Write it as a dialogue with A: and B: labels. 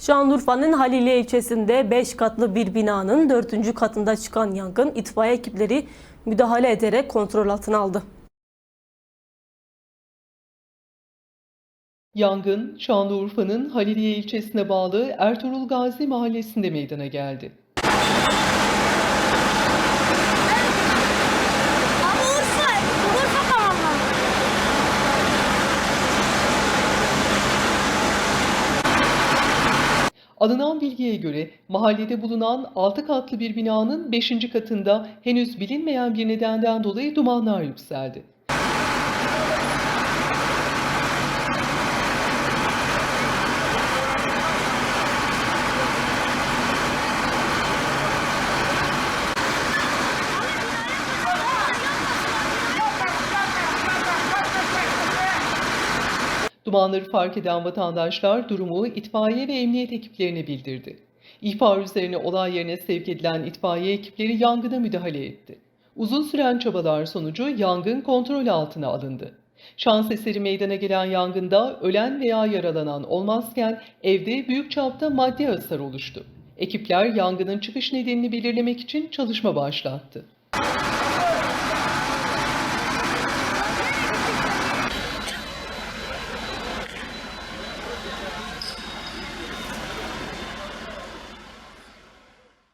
A: Şanlıurfa'nın Haliliye ilçesinde 5 katlı bir binanın 4. katında çıkan yangın itfaiye ekipleri müdahale ederek kontrol altına aldı.
B: Yangın Şanlıurfa'nın Haliliye ilçesine bağlı Ertuğrul Gazi mahallesinde meydana geldi. Alınan bilgiye göre mahallede bulunan 6 katlı bir binanın 5. katında henüz bilinmeyen bir nedenden dolayı dumanlar yükseldi. Dumanları fark eden vatandaşlar durumu itfaiye ve emniyet ekiplerine bildirdi. İhbar üzerine olay yerine sevk edilen itfaiye ekipleri yangına müdahale etti. Uzun süren çabalar sonucu yangın kontrol altına alındı. Şans eseri meydana gelen yangında ölen veya yaralanan olmazken evde büyük çapta maddi hasar oluştu. Ekipler yangının çıkış nedenini belirlemek için çalışma başlattı.